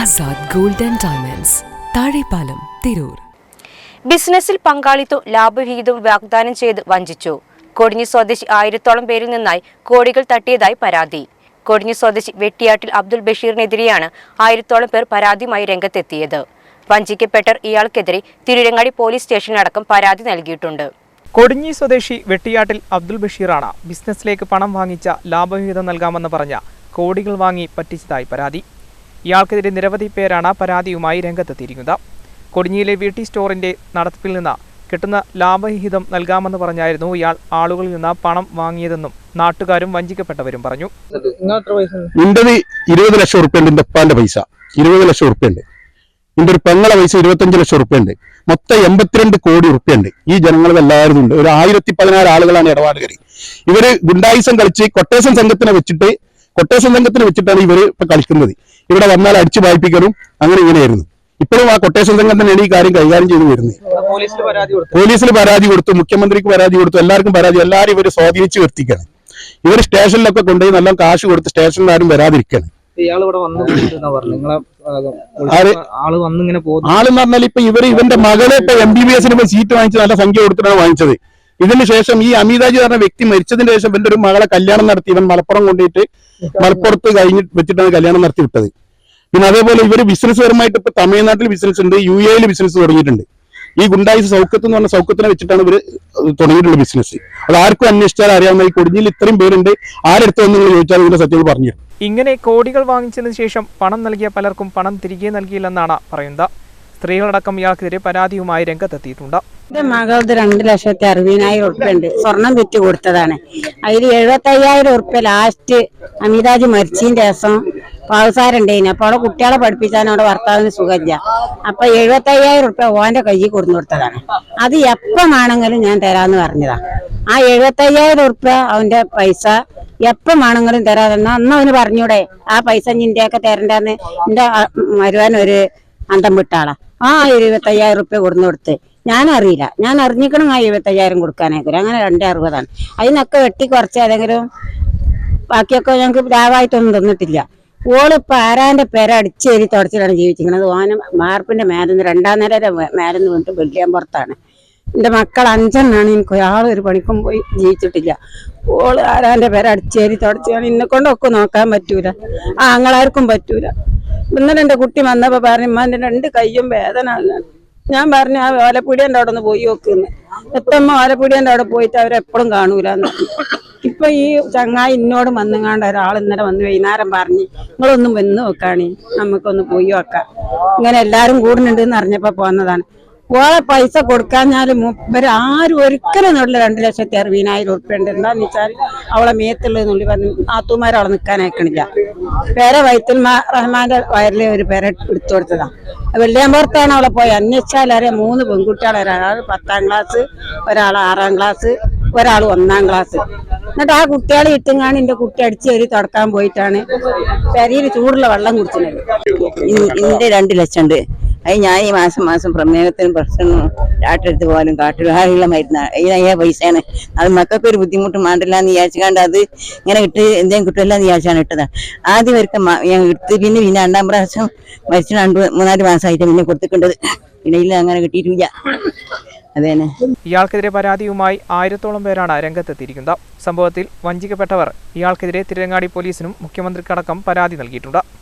Azad gold and diamonds. Thazhepalam Tirur. ബിസിനസ്സിൽ പങ്കാളിത്തം ലാഭവിഹിതവും വാഗ്ദാനം ചെയ്ത് വഞ്ചിച്ചു. കൊടിഞ്ഞി സ്വദേശി ആയിരത്തോളം പേരിൽ നിന്നായി കോടികൾ തട്ടിയതായി പരാതി. കൊടിഞ്ഞി സ്വദേശി വെട്ടിയാട്ടിൽ അബ്ദുൾ ബഷീറിനെതിരെയാണ് ആയിരത്തോളം പേർ പരാതിയുമായി രംഗത്തെത്തിയത്. വഞ്ചിക്കപ്പെട്ട ഇയാൾക്കെതിരെ തിരുരങ്ങാടി പോലീസ് സ്റ്റേഷനിലടക്കം പരാതി നൽകിയിട്ടുണ്ട്. കൊടിഞ്ഞി സ്വദേശി വെട്ടിയാട്ടിൽ അബ്ദുൾ ബഷീറാണ് ബിസിനസ്സിലേക്ക് പണം വാങ്ങിച്ച ലാഭവിഹിതം നൽകാമെന്ന് പറഞ്ഞ കോടികൾ വാങ്ങി പറ്റിച്ചതായി പരാതി. ഇയാൾക്കെതിരെ നിരവധി പേരാണ് പരാതിയുമായി രംഗത്തെത്തിയിരിക്കുന്നത്. കൊടിഞ്ഞിയിലെ വി ടി സ്റ്റോറിന്റെ നടത്തിപ്പിൽ നിന്ന് കിട്ടുന്ന ലാഭഹിതം നൽകാമെന്ന് പറഞ്ഞായിരുന്നു ഇയാൾ ആളുകളിൽ നിന്ന് പണം വാങ്ങിയതെന്നും നാട്ടുകാരും വഞ്ചിക്കപ്പെട്ടവരും പറഞ്ഞു. ഇന്റത് ഇരുപത് ലക്ഷം ഉറുപ്പ്യ ഉണ്ട് എന്റെ ഉപ്പാന്റെ പൈസ. ഇരുപത് ലക്ഷം ഉറുപ്പ്യ ഉണ്ട് എന്റെ ഒരു പെങ്ങളെ പൈസ ഇരുപത്തഞ്ച് ലക്ഷം ഉറുപ്പ്യ ഉണ്ട് മൊത്തം എൺപത്തിരണ്ട് കോടി ഉറുപ്പ്യ ഉണ്ട് ഈ ജനങ്ങൾ എല്ലാവരും ഉണ്ട്. ഒരു ആയിരത്തി പതിനാറ് ആളുകളാണ് ഇടപാടുകാരി. ഇവർ ഗുണ്ടായിസം കളിച്ച് കൊട്ടേഷൻ സംഘത്തിനെ വെച്ചിട്ട് കൊട്ടേഷൻ സംഘത്തിനെ വെച്ചിട്ടാണ് ഇവർ ഇപ്പൊ കളിക്കുന്നത്. ഇവിടെ വന്നാൽ അടിച്ചു വായിപ്പിക്കലും അങ്ങനെ ഇങ്ങനെയായിരുന്നു. ഇപ്പോഴും ആ കൊട്ടേഷൻ സംഘം തന്നെയാണ് ഈ കാര്യം കൈകാര്യം ചെയ്തു വരുന്നത്. പോലീസിൽ പരാതി കൊടുത്തു. മുഖ്യമന്ത്രിക്ക് പരാതി കൊടുത്തു എല്ലാവർക്കും പരാതി എല്ലാവരും ഇവർ സ്വാധീനിച്ചു വരുത്തിക്കാണ് ഇവർ സ്റ്റേഷനിലൊക്കെ കൊണ്ടുപോയി നല്ല കാശ് കൊടുത്ത് സ്റ്റേഷനിൽ ആരും? വരാതിരിക്കാണ്? ആൾ പറഞ്ഞാൽ ഇപ്പൊ ഇവർ ഇവന്റെ മകളെ ഇപ്പൊ എം ബി ബി എസിന് ഇപ്പൊ സീറ്റ് വാങ്ങിച്ച് നല്ല സംഖ്യ കൊടുത്തിട്ടാണ് വാങ്ങിച്ചത്. ഇതിന് ശേഷം ഈ അമിതാജി പറഞ്ഞ വ്യക്തി മരിച്ചതിന് ശേഷം ഇവന്റെ ഒരു മകളെ കല്യാണം നടത്തി. ഇവൻ മലപ്പുറം കൊണ്ടുപോയിട്ട് മലപ്പുറത്ത് കഴിഞ്ഞ് വെച്ചിട്ടാണ് കല്യാണം നടത്തി വിട്ടത്. പിന്നെ അതേപോലെ ഇവർ ബിസിനസ് പരമായിട്ട് ഇപ്പൊ തമിഴ്നാട്ടിൽ ബിസിനസ് ഉണ്ട് യു എയിൽ ബിസിനസ് തുടങ്ങിയിട്ടുണ്ട്. ഈ ഗുണ്ടായി സൗഖ്യത്ത് എന്ന് പറഞ്ഞ സൗഖ്യത്തിനെ വെച്ചിട്ടാണ് ഇവർ തുടങ്ങിയിട്ടുള്ള ബിസിനസ്. അത് ആർക്കും അന്വേഷിച്ചാൽ അറിയാവുന്ന ഈ കൊടിഞ്ഞിൽ ഇത്രയും പേരുണ്ട്. ആരെടുത്തോ എന്ന് ചോദിച്ചാൽ ഇതിന്റെ സത്യങ്ങൾ പറഞ്ഞു ഇങ്ങനെ കോടികൾ വാങ്ങിച്ചതിന് ശേഷം പണം നൽകിയ പലർക്കും പണം തിരികെ നൽകിയില്ലെന്നാണ് പറയുന്നത്. സ്ത്രീകളടക്കം ഇയാൾക്കെതിരെ പരാതിയുമായി രംഗത്തെത്തിയിട്ടുണ്ട്. എന്റെ മകളത് രണ്ട് ലക്ഷത്തി അറുപതിനായിരം ഉറുപ്പ്യ സ്വർണം വിറ്റ് കൊടുത്തതാണ്. അതിൽ എഴുപത്തി അയ്യായിരം ഉറുപ്പ്യ ലാസ്റ്റ് അമിതാജ് മരിച്ചതിന്റെ ദിവസം പാവസാരുണ്ടായിന് അപ്പൊ അവിടെ കുട്ടികളെ പഠിപ്പിച്ചാൽ അവിടെ ഭർത്താവിന് സുഖമില്ല. അപ്പൊ എഴുപത്തി അയ്യായിരം ഉറുപ്പ്യ ഓന്റെ കയ്യിൽ കൊടുത്തു കൊടുത്തതാണ്. അത് എപ്പമാണെങ്കിലും ഞാൻ തരാന്ന് പറഞ്ഞതാ. ആ എഴുപത്തി അയ്യായിരം ഉറുപ്പ്യ അവന്റെ പൈസ എപ്പമാണെങ്കിലും തരാതെന്നാ അന്ന് അവന് പറഞ്ഞൂടെ ആ പൈസ നിന്റെയൊക്കെ തരണ്ടെന്ന്. എന്റെ മരുവാൻ ഒരു അന്തം വിട്ടാളാ. ആ ഇരുപത്തയ്യായിരം റുപ്യ കൊടുന്നു കൊടുത്ത്. ഞാൻ അറിയില്ല ഞാൻ അറിഞ്ഞിക്കണം ആ ഇരുപത്തയ്യായിരം കൊടുക്കാനായിരിക്കും അങ്ങനെ രണ്ടേ അറുപതാണ്. അതിനൊക്കെ വെട്ടി കുറച്ച് ഏതെങ്കിലും ബാക്കിയൊക്കെ ഞങ്ങൾക്ക് ലാഭമായിട്ടൊന്നും തന്നിട്ടില്ല. ഓളിപ്പോ ആരാന്റെ പേര അടിച്ചേരി തുടച്ചിട്ടാണ് ജീവിച്ചിരിക്കുന്നത്. ഓനം മാർപ്പിന്റെ മേലെന്ന് രണ്ടാം നില മേലെന്ന് വീണ്ടും വെള്ളിയാമ്പുറത്താണ് എന്റെ മക്കൾ അഞ്ചെണ്ണാണ്. എനിക്ക് ഒരാൾ ഒരു പണിക്കും പോയി ജീവിച്ചിട്ടില്ല. ഓൾ ആരാന്റെ പേര് അടിച്ചേരി തുടച്ചാണ് എന്നെ കൊണ്ടൊക്കെ നോക്കാൻ പറ്റൂല. ആ അങ്ങളാർക്കും പറ്റൂല. ഇന്നലെ എന്റെ കുട്ടി വന്നപ്പോ പറഞ്ഞു ഇമ്മ എന്റെ രണ്ട് കയ്യും വേദന ആണ്." ഞാൻ പറഞ്ഞു ആ ഓലപ്പീടിയന്റെ അവിടെ ഒന്ന് പോയി നോക്കുന്നു എത്തമ്മ ഓലപ്പീടിയന്റെ അവിടെ പോയിട്ട് അവരെപ്പോഴും കാണൂലെന്ന് ഇപ്പൊ ഈ ചങ്ങായി ഇന്നോട് വന്നുങ്ങാണ്ട് ഒരാൾ ഇന്നലെ വന്ന് വൈകുന്നേരം പറഞ്ഞ് നിങ്ങളൊന്നും വന്ന് നോക്കാണി നമുക്കൊന്ന് പോയി നോക്കാം. ഇങ്ങനെ എല്ലാരും കൂടുന്നുണ്ട് എന്ന് അറിഞ്ഞപ്പോ പോന്നതാണ്. ഓളെ പൈസ കൊടുക്കാഞ്ഞാൽ ആരും ഒരിക്കലും ഉള്ള രണ്ട് ലക്ഷത്തി അറുപതിനായിരം ഉറുപ്പ്യ ഉണ്ട്. എന്താന്ന് വെച്ചാൽ അവളെ മേത്തുള്ളത് നുള്ളി പറഞ്ഞു അവളെ നിൽക്കാൻ അയക്കണില്ല. പേരെ വൈത്തുൽ റഹ്മാന്റെ വയറിലെ ഒരു പേരെ എടുത്തു കൊടുത്തതാ. വെള്ളിയാമ്പുറത്താണ് അവളെ പോയി. അന്വേഷിച്ചാൽ അറിയാം മൂന്ന് പെൺകുട്ടികളെ ഒരാൾ പത്താം ക്ലാസ് ഒരാൾ ആറാം ക്ലാസ് ഒരാൾ ഒന്നാം ക്ലാസ് എന്നിട്ട് ആ കുട്ടികളെ ഇട്ടുങ്ങാണ് എന്റെ കുട്ടി അടിച്ച് കയറി തുടക്കാൻ പോയിട്ടാണ് ശരീരം ചൂടുള്ള വെള്ളം കുടിച്ചിട്ടുണ്ട് ഇന്റെ രണ്ട് ലക്ഷം ഉണ്ട്. അത് ഞാൻ ഈ മാസം മാസം പ്രമേഹത്തിനും പ്രശ്നവും ഡാക്ടറെടുത്ത് പോകാനും കാട്ടുകാരുള്ള മരുന്ന്. അതിനയ്യ പൈസയാണ്. അത് മക്കൾക്ക് ഒരു ബുദ്ധിമുട്ട് മാണ്ടില്ല എന്ന് വിചാരിച്ചുകൊണ്ട് അത് ഇങ്ങനെ ഇട്ട് എന്തെങ്കിലും കിട്ടില്ല എന്ന് വിചാരിച്ചാണ് ഇട്ടത്. ആദ്യം വരക്ക ഞാൻ എടുത്ത് പിന്നെ പിന്നെ രണ്ടാം പ്രാവശ്യം മരിച്ചു രണ്ട് മൂന്നാൽ മാസമായിട്ട് പിന്നെ കൊടുത്തിട്ടുണ്ടത് ഇല്ല അങ്ങനെ കിട്ടിയിട്ടില്ല. അതേനെ ഇയാൾക്കെതിരെ പരാതിയുമായി ആയിരത്തോളം പേരാണ് രംഗത്തെത്തിയിരിക്കുന്നത്. സംഭവത്തിൽ വഞ്ചിക്കപ്പെട്ടവർ. ഇയാൾക്കെതിരെ തിരുവങ്ങാടി പോലീസിനും മുഖ്യമന്ത്രിക്കടക്കം പരാതി നൽകിയിട്ടുണ്ട്.